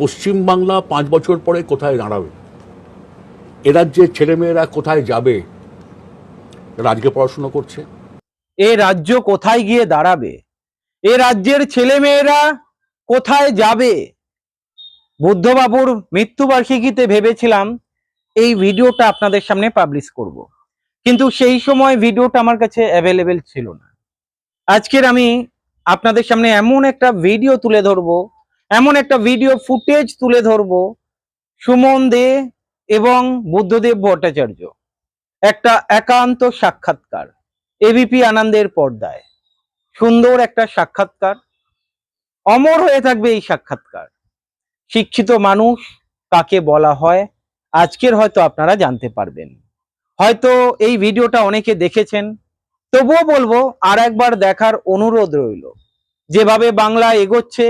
পশ্চিমবাংলা পাঁচ বছর পরে কোথায় দাঁড়াবে? এ রাজ্যের ছেলেমেয়েরা কোথায় যাবে? রাজ্যে পড়াশুনো করছে। এ রাজ্য কোথায় গিয়ে দাঁড়াবে? এ রাজ্যের ছেলেমেয়েরা কোথায় যাবে? বুদ্ধবাবুর মৃত্যুবার্ষিকীতে ভেবেছিলাম এই ভিডিওটা আপনাদের সামনে পাবলিশ করব। কিন্তু সেই সময় ভিডিওটা আমার কাছে অ্যাভেলেবেল ছিল না। আজকের আমি আপনাদের সামনে এমন একটা ভিডিও তুলে ধরবো এমন একটা ভিডিও ফুটেজ তুলে ধরবো সুমন দে এবং বুদ্ধদেব ভট্টাচার্য। একটা একান্ত সাক্ষাৎকার এবিপি আনন্দের পর্দায়। সুন্দর একটা সাক্ষাৎকার, অমর হয়ে থাকবে এই সাক্ষাৎকার। শিক্ষিত মানুষ কাকে বলা হয়, আজকের হয়তো আপনারা জানতে পারবেন। হয়তো এই ভিডিওটা অনেকে দেখেছেন, তবুও বলব আর একবার দেখার অনুরোধ রইল। যেভাবে বাংলা এগোচ্ছে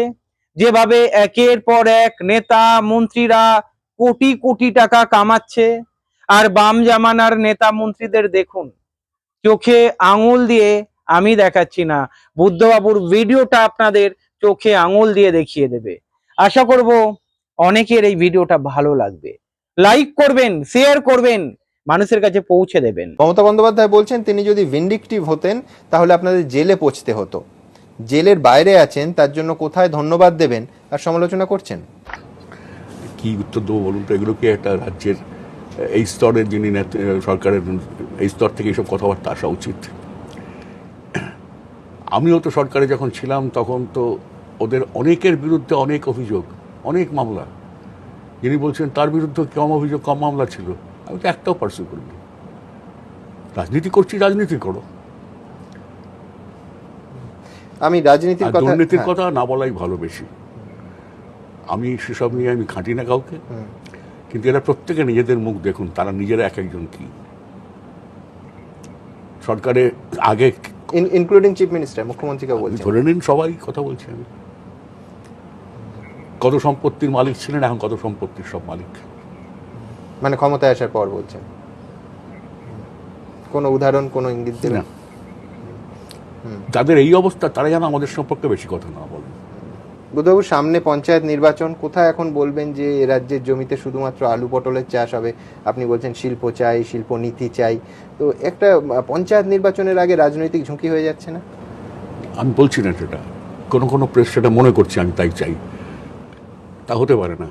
যেভাবে একের পর এক নেতা, মন্ত্রীরা কোটি কোটি টাকা কামাচ্ছে। আর বাম জামানার নেতা মন্ত্রীদের দেখুন, চোখে আঙুল দিয়ে আমি দেখাচ্ছি না। বুদ্ধবাবুর ভিডিওটা আপনাদের চোখে আঙুল দিয়ে দেখিয়ে দেবে। আশা করব অনেকের এই ভিডিওটা ভালো লাগবে। লাইক করবেন, শেয়ার করবেন, মানুষের কাছে পৌঁছে দেবেন। মমতা বন্দ্যোপাধ্যায় বলছেন, তিনি যদি ভিন্ডিকটিভ হতেন, তাহলে আপনাদের জেলে পৌঁছতে হতো। জেলের বাইরে আছেন, তার জন্য কোথায় ধন্যবাদ দেবেন আর সমালোচনা করছেন? কি উত্তর দেবো বলুন তো? এগুলো কি একটা রাজ্যের, এই স্তরের যিনি সরকারের, এই স্তর থেকে এইসব কথাবার্তা আসা উচিত? আমিও তো সরকারে যখন ছিলাম, তখন তো ওদের অনেকের বিরুদ্ধে অনেক অভিযোগ, অনেক মামলা। যিনি বলছেন, তার বিরুদ্ধে কম অভিযোগ, কম মামলা ছিল। আমি তো একটাও পার্সু করিনি। রাজনীতি করছি, রাজনীতি করো। আমি রাজনীতির কথা দুর্নীতির হ্যাঁ, কথা না বলাই ভালো বেশি। আমি সেসব নিয়ে আমি খাঁটি না কাউকে। কিন্তু এরা প্রত্যেকে নিজেদের মুখ দেখুন তারা নিজেরা এক একজন কি। সরকারে আগে ইনক্লুডিং চিফ মিনিস্টার মুখ্যমন্ত্রীকে বলছেন। ধরে নিন সবাই কথা বলছি আমি। কত সম্পত্তির মালিক ছিলেন এখন কত সম্পত্তির সব মালিক? মানে ক্ষমতায় আসার পর বলছেন। কোনো উদাহরণ কোনো ইঙ্গিত দেবেন না। যাদের এই অবস্থা তারা যেন আমাদের সম্পর্কে বেশি কথা না বলেন বুধবাবু সামনে পঞ্চায়েত নির্বাচন কোথায় এখন বলবেন যে এ রাজ্যের জমিতে শুধুমাত্র আলু পটলের চাষ হবে? আপনি বলছেন শিল্প চাই শিল্প নীতি চাই। তো একটা পঞ্চায়েত নির্বাচনের আগে রাজনৈতিক ঝুঁকি হয়ে যাচ্ছে না? আমি বলছি না সেটা। কোনো কোনো প্রেস সেটা মনে করছে আমি তাই চাই। তা হতে পারে না।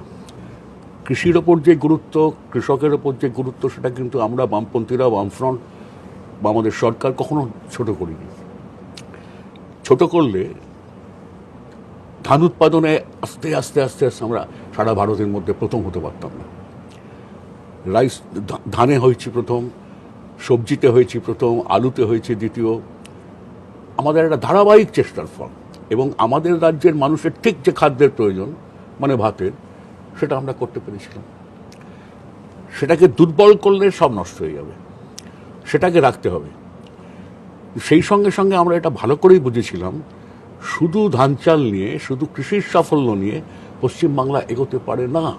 কৃষির ওপর যে গুরুত্ব কৃষকের ওপর যে গুরুত্ব সেটা কিন্তু আমরা বামপন্থীরা বামফ্রন্ট বা আমাদের সরকার কখনো ছোট করিনি। ছোট করলে ধান উৎপাদনে আস্তে আস্তে আস্তে আস্তে আমরা সারা ভারতের মধ্যে প্রথম হতে পারতাম না। রাইস ধানে হয়েছি প্রথম, সবজিতে হয়েছি প্রথম, আলুতে হয়েছে দ্বিতীয়। আমাদের একটা ধারাবাহিক চেষ্টার ফল এবং আমাদের রাজ্যের মানুষের ঠিক যে খাদ্যের প্রয়োজন মানে ভাতের, সেটা আমরা করতে পেরেছিলাম। সেটাকে দুর্বল করলে সব নষ্ট হয়ে যাবে। সেটাকে রাখতে হবে। সেই সঙ্গে সঙ্গে আমরা এটা ভালো করেই বুঝেছিলাম, শুধু ধান চাল নিয়ে, শুধু কৃষির সাফল্য নিয়ে পশ্চিমবাংলা এগোতে পারে না।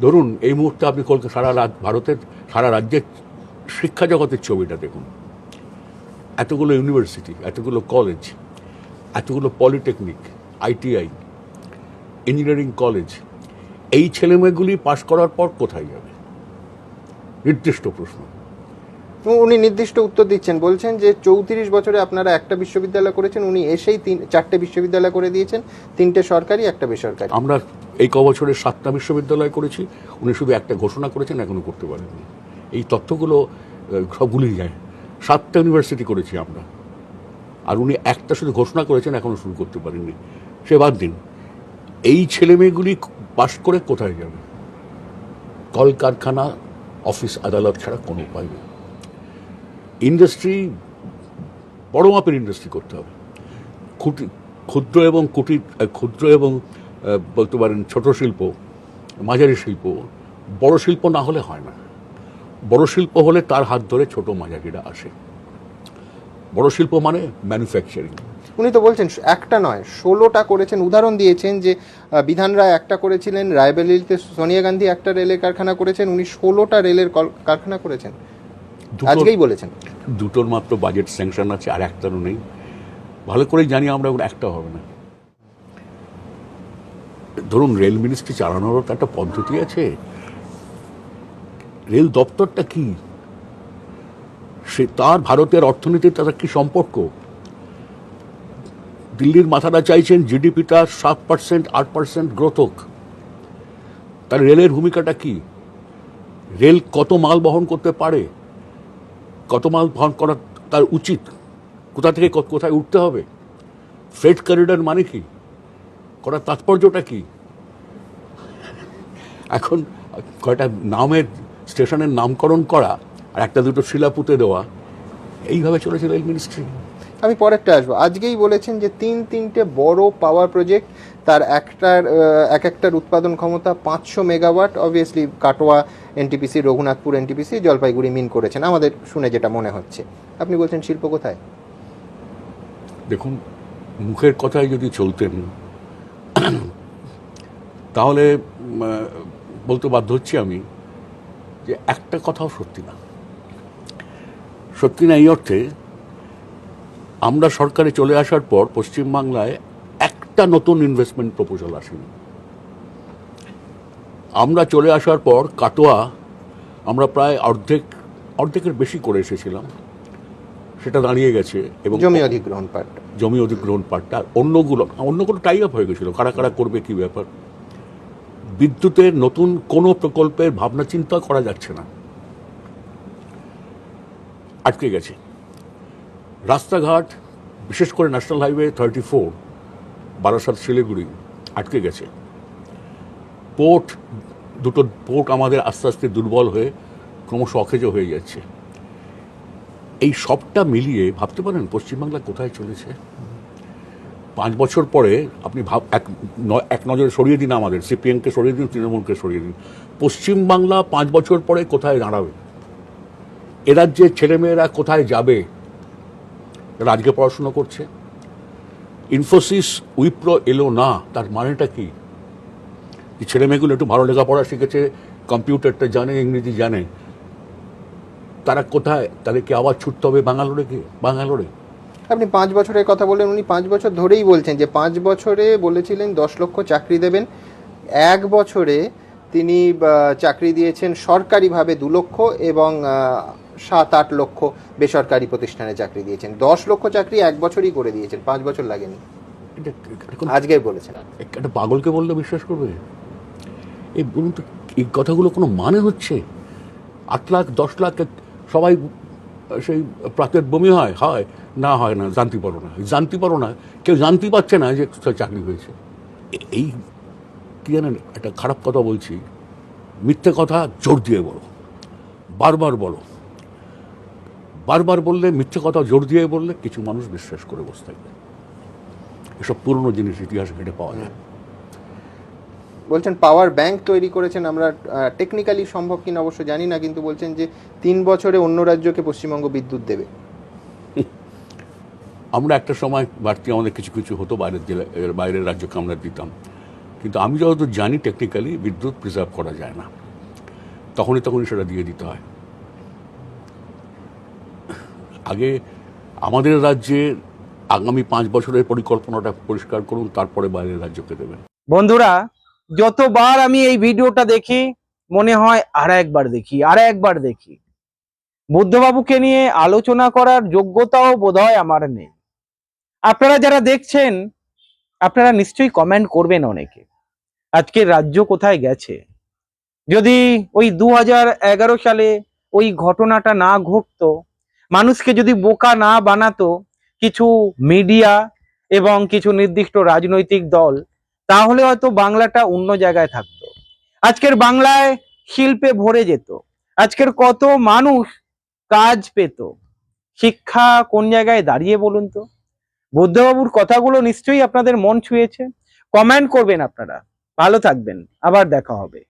ধরুন, এই মুহূর্তে আপনি কলকাতা, সারা রাত, ভারতের, সারা রাজ্যের শিক্ষা জগতের ছবিটা দেখুন। এতগুলো ইউনিভার্সিটি, এতগুলো কলেজ, এতগুলো পলিটেকনিক, আইটিআই, ইঞ্জিনিয়ারিং কলেজ, এই ছেলেমেয়েগুলি পাশ করার পর কোথায় যাবে? নির্দিষ্ট প্রশ্ন। এবং উনি নির্দিষ্ট উত্তর দিচ্ছেন। বলছেন যে চৌত্রিশ বছরে আপনারা একটা বিশ্ববিদ্যালয় করেছেন, উনি এসেই তিন, চারটে বিশ্ববিদ্যালয় করে দিয়েছেন, তিনটে সরকারি, একটা বেসরকারি। আমরা এই ক বছরে সাতটা বিশ্ববিদ্যালয় করেছি, উনি শুধু একটা ঘোষণা করেছেন, এখনও করতে পারেননি। এই তথ্যগুলো সব যায়। সাতটা ইউনিভার্সিটি করেছি আমরা। আর উনি একটা শুধু ঘোষণা করেছেন, এখনও শুরু করতে পারেননি। সে বাদ দিন। এই ছেলেমেয়েগুলি পাশ করে কোথায় যাবে? কলকারখানা, অফিস আদালত ছাড়া কোনো উপায় নেই। ইন্ডাস্ট্রি বড় মাপের ইন্ডাস্ট্রি করতে হবে। খুঁটি ক্ষুদ্র এবং কুটির ক্ষুদ্র এবং বলতে পারেন ছোট শিল্প মাঝারি শিল্প বড় শিল্প না হলে হয় না। বড় শিল্প হলে তার হাত ধরে ছোট মাঝারিরা আসে। বড় শিল্প মানে ম্যানুফ্যাকচারিং উনি তো বলছেন একটা নয় ষোলোটা করেছেন উদাহরণ দিয়েছেন যে বিধান রায় একটা করেছিলেন রায়বেলিতে সোনিয়া গান্ধী একটা রেলের কারখানা করেছেন উনি ষোলোটা রেলের কারখানা করেছেন। আজকেই বলেছেন। দুটোর মাত্র বাজেট স্যাংশন আছে, আর একটারও নেই। ভালো করেই জানি আমরা ওর একটা হবে না। ধরুন রেল মিনিস্ট্রি চালানোরও তো একটা পদ্ধতি আছে। রেল দপ্তরটা কি? সে তার ভারতের অর্থনীতির তার কি সম্পর্ক? দিল্লির মাথাটা চাইছেন জিডিপিটা সাত পার্সেন্ট আট পার্সেন্ট গ্রোথ হোক। তার রেলের ভূমিকাটা কি? রেল কত মাল বহন করতে পারে? কত মাল বহন করা তার উচিত? কোথা থেকে কোথায় উঠতে হবে? ফ্রেড করিডর মানে কি? করার তাৎপর্যটা কি? এখন কয়টা নামের স্টেশনের নামকরণ করা আর একটা দুটো শিলা পুঁতে দেওয়া, এইভাবে চলেছে রেল মিনিস্ট্রি আমি পরেরটা আসব। আজকেই বলেছেন যে তিন তিনটে বড় পাওয়ার প্রজেক্ট তার একটার এক একটার উৎপাদন ক্ষমতা পাঁচশো megawatt. Obviously Katwa NTPC Raghunathpur NTPC Jalpaiguri mean করেছেন। আমাদের শুনে যেটা মনে হচ্ছে। আপনি বলছেন শিল্প কোথায়? দেখুন, মুখের কথায় যদি চলতেন, তাহলে বলতে বাধ্য হচ্ছি আমি যে একটা কথাও সত্যি না। সত্যি না এই অর্থে আমরা সরকারে চলে আসার পর পশ্চিমবাংলায় একটা নতুন ইনভেস্টমেন্ট প্রপোজাল আসেনি। আমরা চলে আসার পর কাটোয়া আমরা প্রায় অর্ধেক অর্ধেকের বেশি করে এসেছিলাম। সেটা দাঁড়িয়ে গেছে এবং জমি অধিগ্রহণ পার্ট জমি অধিগ্রহণ পার্টটা আর অন্যগুলো অন্যগুলো টাই আপ হয়ে গেছিল। কারা কারা করবে কি ব্যাপার? বিদ্যুতের নতুন কোনো প্রকল্পের ভাবনা চিন্তা করা যাচ্ছে না। আটকে গেছে। রাস্তাঘাট বিশেষ করে national highway thirty four Barasat Siliguri আটকে গেছে। পোর্ট, দুটো পোর্ট আমাদের আস্তে আস্তে দুর্বল হয়ে ক্রমশ অকেজো হয়ে যাচ্ছে। এই সবটা মিলিয়ে ভাবতে পারেন, পশ্চিমবাংলা কোথায় চলেছে? পাঁচ বছর পরে আপনি ভাব, এক এক নজরে সরিয়ে দিন আমাদের, সিপিএমকে সরিয়ে দিন, তৃণমূলকে সরিয়ে দিন। পশ্চিমবাংলা পাঁচ বছর পরে কোথায় দাঁড়াবে? এ রাজ্যের ছেলেমেয়েরা কোথায় যাবে? আজকে পড়াশুনো করছে। ইনফোসিস উইপ্রো এলো না তার মানেটা কি? যে ছেলেমেয়েগুলো একটু ভালো লেখাপড়া শিখেছে, কম্পিউটারটা জানে, ইংরেজি জানে। তারা কোথায়? তাদেরকে আবার ছুটতে হবে বাঙালোরে গিয়ে বাঙালোরে আপনি পাঁচ বছরের কথা বললেন, উনি পাঁচ বছর ধরেই বলছেন যে পাঁচ বছরে বলেছিলেন দশ লক্ষ চাকরি দেবেন। এক বছরে তিনি চাকরি দিয়েছেন সরকারিভাবে দু লক্ষ এবং সাত আট লক্ষ বেসরকারি প্রতিষ্ঠানে চাকরি দিয়েছেন। দশ লক্ষ চাকরি এক বছরই করে দিয়েছেন পাঁচ বছর লাগেনি। আজকে বলেছেন। একটা পাগলকে বললে বিশ্বাস করবে? এই বলুন তো এই কথাগুলো কোনো মানে হচ্ছে? আট লাখ দশ লাখ সবাই সেই প্রাতের বমি হয়? হয়। না হয় না জানতে পারো না। জানতে পারো না কেউ জানতে পারছে না যে চাকরি হয়েছে। এই কি জানেন একটা খারাপ কথা বলছি। মিথ্যে কথা জোর দিয়ে বলো। বারবার বলো। বারবার বললে মিথ্যে কথা জোর দিয়ে বললে কিছু মানুষ বিশ্বাস করে বসে থাকবে। এসব পুরনো জিনিস ইতিহাস ঘেটে পাওয়া যায়। বলছেন পাওয়ার ব্যাংক তৈরি করেছেন আমরা টেকনিক্যালি সম্ভব কিনা অবশ্য জানি না কিন্তু বলছেন যে তিন বছরে অন্য রাজ্যকে পশ্চিমবঙ্গ বিদ্যুৎ দেবে। আমরা একটা সময় বাড়তি আমাদের কিছু কিছু হতো বাইরের জেলা বাইরের রাজ্যকে আমরা দিতাম। কিন্তু আমি যতদূর জানি টেকনিক্যালি বিদ্যুৎ প্রিজার্ভ করা যায় না। তখনই তখনই সেটা দিয়ে দিতে হয়। আগে আমাদের রাজ্যের আগামী পাঁচ বছরের পরিকল্পনাটা পরিষ্কার করুন, তারপরে বাইরের রাজ্যকে দেবেন। বন্ধুরা, যতবার আমি এই ভিডিওটা দেখি, মনে হয় আর একবার দেখি, আর একবার দেখি। বুদ্ধবাবুকে নিয়ে আলোচনা করার যোগ্যতাও বোধহয় আমার নেই। আপনারা যারা দেখছেন, আপনারা নিশ্চয়ই কমেন্ট করবেন অনেকে। আজকে রাজ্য কোথায় গেছে? যদি ওই দু সালে ওই ঘটনাটা না ঘটতো মানুষকে যদি বোকা না বানাতো কিছু মিডিয়া এবং কিছু নির্দিষ্ট রাজনৈতিক দল, তাহলে হয়তো বাংলাটা অন্য জায়গায় থাকতো। আজকের বাংলায় শিল্পে ভরে যেত। আজকের কত মানুষ কাজ পেত। শিক্ষা কোন জায়গায় দাঁড়িয়ে বলুন তো? বুদ্ধবাবুর কথাগুলো নিশ্চয়ই আপনাদের মন ছুঁয়েছে। কমেন্ট করবেন আপনারা। ভালো থাকবেন। আবার দেখা হবে।